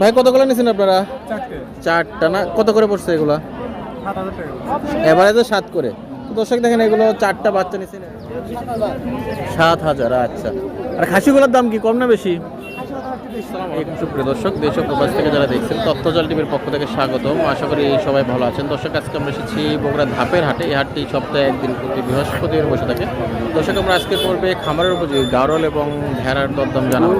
ভাই কতগুলো নিয়েছেন আপনারা? চারটা। না? কত করে পড়ছে এগুলো? টাকা এভারেজে সাত করে। দর্শক দেখেন এগুলো চারটা বাচ্চা নিয়েছেন সাত হাজার আচ্ছা। আর খাসিগুলোর দাম কি কম না বেশি? সুপ্রিয় দর্শক দেশ ও প্রবাস থেকে যারা দেখছেন তথ্যজল টিভির পক্ষ থেকে স্বাগতম। আশা করি সবাই ভালো আছেন। দর্শক আজকে আমরা এসেছি বগুড়া ধাপের হাটে। এই হাটটি সপ্তাহে একদিন প্রতি বৃহস্পতিবার বসে থাকে। দর্শক আমরা আজকে পর্বে খামারের উপযোগী গারল এবং ভেড়ার দরদাম জানাব।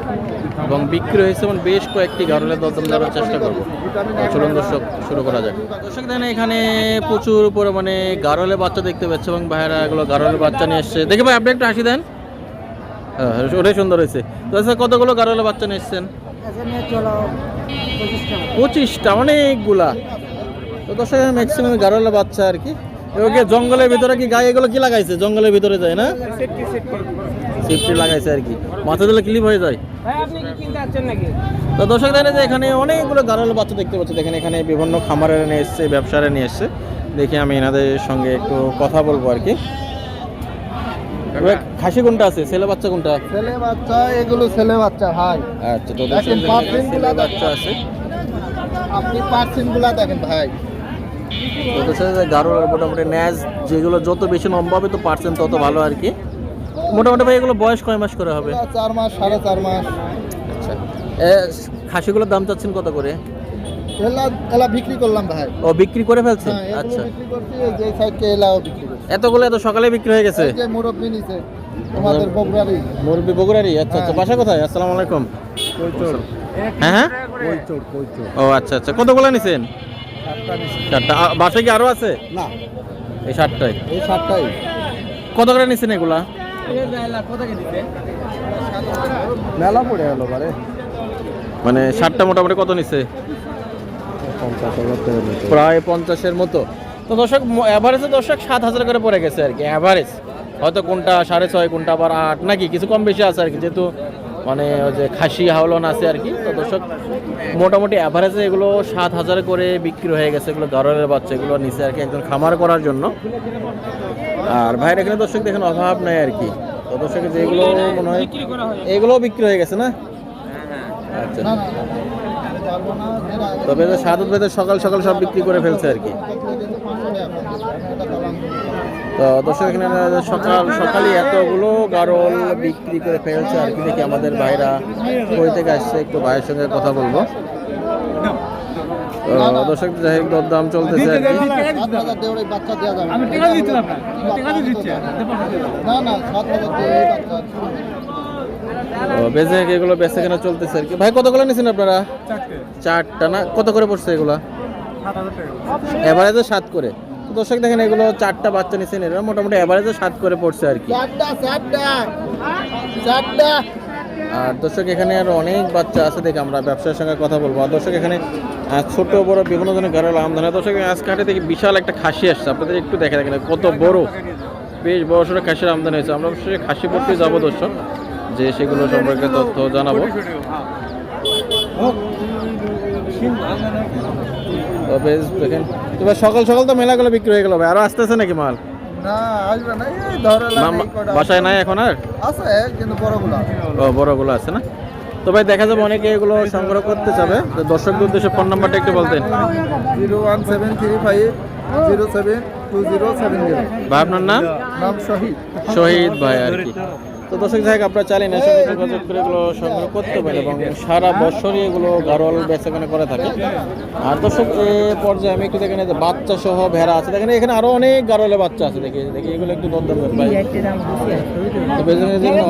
এবং বিক্রি হয়েছে এবং বেশ কয়েকটি গারলের দরদাম জানার চেষ্টা করব। চলুন দর্শক, শুরু করা যাক। দর্শক, দেখেন এখানে প্রচুর পরিমাণে গারলের বাচ্চা দেখতে পাচ্ছে এবং ভাইয়েরা এগুলো গারলের বাচ্চা নিয়ে এসছে। দেখে ভাই, আপনি একটু হাসি দেন। হ্যাঁ ওটাই সুন্দর হয়েছে। তো আচ্ছা কতগুলো গারলের বাচ্চা নিয়ে এসছেন? পঁচিশটা, অনেকগুলা। তো দর্শক ম্যাক্সিমাম গারলে বাচ্চা আর কি। এগুলো জঙ্গলের ভিতরে কি গায়ে এগুলো কি লাগাইছে? জঙ্গলের ভিতরে যায় না? সেফটি লাগাইছে আর কি। মাথা দিলে ক্লিপ হয়ে যায়। ভাই আপনি কি কিনতে যাচ্ছেন নাকি? তো দর্শক দেখেন যে এখানে অনেকগুলো গারলের বাচ্চা দেখতে পাচ্ছি। দেখেন এখানে বিভিন্ন খামারের নিয়ে এসছে ব্যবসারা নিয়ে এসছে। দেখি আমি এনাদের সঙ্গে একটু কথা বলব আর কি। এবার খাসি কোনটা আছে? ছেলে বাচ্চা কোনটা? ছেলে বাচ্চা এগুলো ছেলে বাচ্চা ভাই। আচ্ছা তো ছেলে বাচ্চা আছে। আপনি পার্সেন্টগুলা দেখেন ভাই। তো দর্শক গারোর মোটামুটি ন্যাজ যেগুলো যত বেশি লম্বা হবে তো পার্সেন্ট তত ভালো আর কি। মোটামুটি ভাই এগুলো বয়স কয় মাস করে হবে? চার মাস সাড়ে চার মাস। আচ্ছা। খাসিগুলোর দাম চাচ্ছেন কত করে? এলা এলা বিক্রি করলাম ভাই। ও বিক্রি করে ফেলছেন হ্যাঁ আচ্ছা। বিক্রি করছি যে সাইডকে এলাও বিক্রি করছি। এতগুলো এত সকালে বিক্রি হয়ে গেছে? এই যে মুরব্বি নিছে তোমাদের বগুড়ারি মুরব্বী বগুড়ারি আচ্ছা আচ্ছা। হ্যাঁ। বাসা কোথায়? আসসালামু আলাইকুম। হ্যাঁ হ্যাঁ? কইচোর কইচোর ও আচ্ছা আচ্ছা। কতগুলো নিছেন? সাতটা বাসায় কি আরও আছে? না। এই সাতটায়। এই সাতটাই। কত করে নিছেন এগুলা? মেলা পড়ে গেল মানে সাতটা মোটামুটি কত নিছে প্রায় পঞ্চাশের মতো। তো দর্শক অ্যাভারেজে দর্শক সাত হাজার করে পড়ে গেছে আর কি অ্যাভারেজ হয়তো কোনটা সাড়ে ছয় কোনটা আবার আট নাকি কিছু কম বেশি আছে আর কি যেহেতু মানে ওই যে খাসি হাওলন আছে আর কি। তো দর্শক মোটামুটি অ্যাভারেজে এগুলো সাত হাজার করে বিক্রি হয়ে গেছে এগুলো গারলের বাচ্চা এগুলো নিচে আর কি একজন খামার করার জন্য। আর ভাইয়ের এখানে দর্শক দেখেন অভাব নাই আর কি। তো দর্শক যেগুলো মনে হয় এগুলোও বিক্রি হয়ে গেছে না? আচ্ছা। তবে সাত বেদে সকাল সকাল সব বিক্রি করে ফেলছে আর কি। তো দর্শক, এখানে সকাল সকালই এতগুলো গারল বিক্রি করে ফেলছে আর কি দেখি আমাদের ভাইরা কই থেকে আসছে, একটু ভাইয়ের সঙ্গে কথা বলব। দর্শক যাই হোক দরদাম চলতেছে আর কি। বেঁচে এগুলো বেঁচে কেনা চলতেছে আর কি। ভাই কতগুলো নিয়েছেন আপনারা? চারটা। না? কত করে পড়ছে এগুলা? এভারেজে সাত করে। দর্শক দেখেন এগুলো চারটা বাচ্চা নিয়েছেন এরা মোটামুটি এভারেজে সাত করে পড়ছে আর কি। চারটা চারটা চারটা। আর দর্শক, এখানে আরও অনেক বাচ্চা আছে দেখে আমরা ব্যবসার সঙ্গে কথা বলব। আর দর্শক, এখানে ছোট বড় বিভিন্ন ধরনের গাড়ি আমদানি। দর্শক, আজকে হাটে থেকে বিশাল একটা খাসি আসছে। আপনাদের একটু দেখে দেখেন, কত বড়। বেশ বড় সড়ো খাসির আমদানি হয়েছে। আমরা অবশ্যই খাসি পড়তে যাব, দর্শক। যে সেগুলো সম্পর্কে তথ্য জানাব। তো বেশ, দেখেন। এবার সকাল সকাল তো মেলাগুলো বিক্রি হয়ে গেল ভাই। আরও আসতেছে নাকি মাল? না আসবে না এই ধরে বাসায় নাই এখন আর? আছে কিন্তু বড়গুলো ও বড়গুলো আছে না? তো ভাই দেখা যাবে অনেকে এগুলো সংগ্রহ করতে যাবে। তো দর্শকদের উদ্দেশ্যে ফোন নাম্বারটা একটু বলতেন। Zero one seven three five zero seven two zero seven zero. ভাই আপনার নাম? নাম শহীদ। শহীদ ভাই আর কি। তো দর্শক যাই হোক আপনারা চালিয়ে এসে যোগাযোগ করে এগুলো সংগ্রহ করতে পারেন এবং সারা বছরই এগুলো গারল বেচাকেনা করে থাকে। আর দর্শক এ পর্যায়ে আমি একটু দেখেন যে বাচ্চা সহ ভেড়া আছে। দেখেন এখানে আরও অনেক গারলে বাচ্চা আছে। দেখি দেখি এগুলো একটু দরদাম করেন ভাই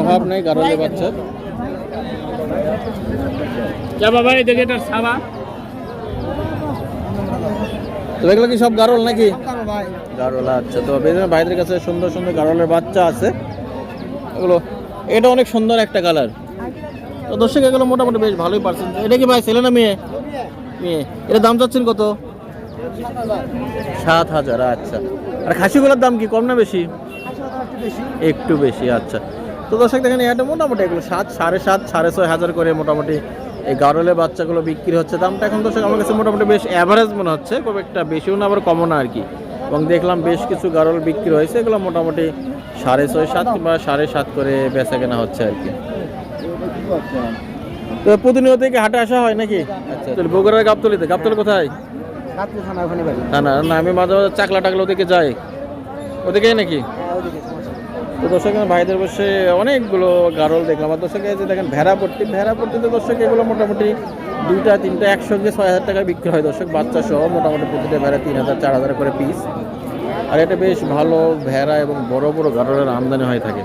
অভাব নেই গারলে বাচ্চার। যা বাবা দেখে এটা সাবা তো এগুলো কি সব গারল নাকি? গারল আচ্ছা। তো বেজন ভাইদের কাছে সুন্দর সুন্দর গারলের বাচ্চা আছে। এগুলো, এটা অনেক সুন্দর একটা কালার তো দর্শক, এগুলো মোটামুটি বেশ ভালোই পারছেন। এটা কি ভাই, ছেলে না মেয়ে? মেয়ে। এটা দাম চাচ্ছেন কত? সাত হাজার আচ্ছা। আর খাসিগুলোর দাম কি, কম না বেশি? একটু বেশি আচ্ছা। তো দর্শক, দেখেন এটা মোটামুটি এগুলো সাত, সাড়ে সাত, সাড়ে ছয় হাজার করে মোটামুটি এই গারলের বাচ্চাগুলো বিক্রি হচ্ছে। দামটা এখন দর্শক, আমার কাছে মোটামুটি বেশ অ্যাভারেজ মনে হচ্ছে, খুব একটা বেশিও না, আবার কমও না আর কি। এবং দেখলাম বেশ কিছু গারল বিক্রি হয়েছে এগুলো মোটামুটি সাড়ে ছয় সাত কিংবা সাড়ে সাত করে বেচা কেনা হচ্ছে আর কি। তো প্রতিনিয়ত কি হাটে আসা হয় নাকি? আচ্ছা। বগুড়ার গাবতলিতে গাবতলি কোথায়? বাড়ি। না না না আমি মাঝে মাঝে চাকলা টাকলা ওদিকে যাই। ওদিকেই নাকি? তো দর্শক ভাইদের বসে অনেকগুলো গারল দেখলাম। আর দর্শক যে দেখেন ভেড়াপট্টি ভেড়াপট্টিতে ভেড়া পট্টিতে দর্শক, এগুলো মোটামুটি দুইটা, তিনটা একসঙ্গে ছয় হাজার টাকায় বিক্রি হয় দর্শক। বাচ্চা সহ মোটামুটি প্রতিটা ভেড়া তিন হাজার, চার হাজার করে পিস আর এটা বেশ ভালো ভেড়া এবং বড় বড় গারলের আমদানি হয়ে থাকে।